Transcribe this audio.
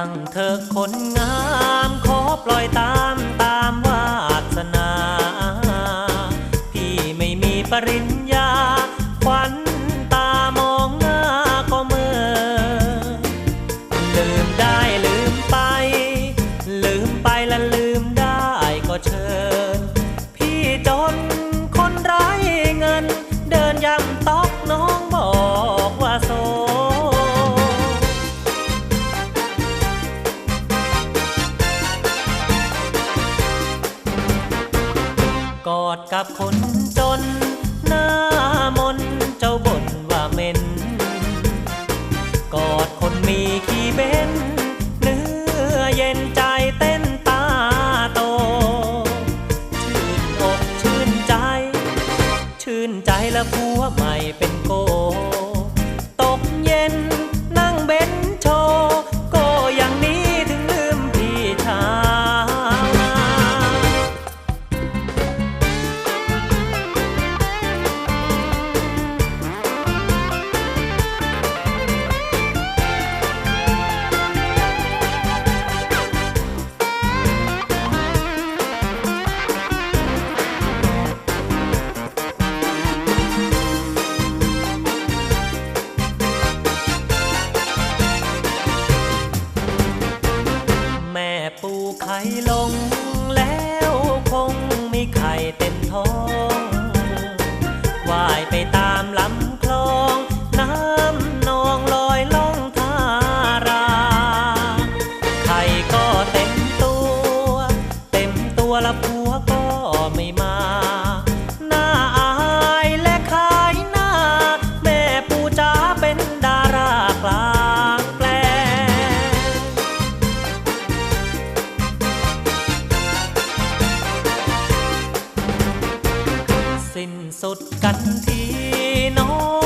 างเธอคนงามขอปล่อยตามตามวาสนา พี่ไม่มีปริญญาควัน อดกับคนจ ปูไข่ลงแล้วคงไม่ไข่เต็มท้องว่ายไปตามลำคลอง น้ำนองลอยล่องทารา ไข่ก็เต็มตัว เต็มตัวละผัวก็ไม่มา กันทีน้อง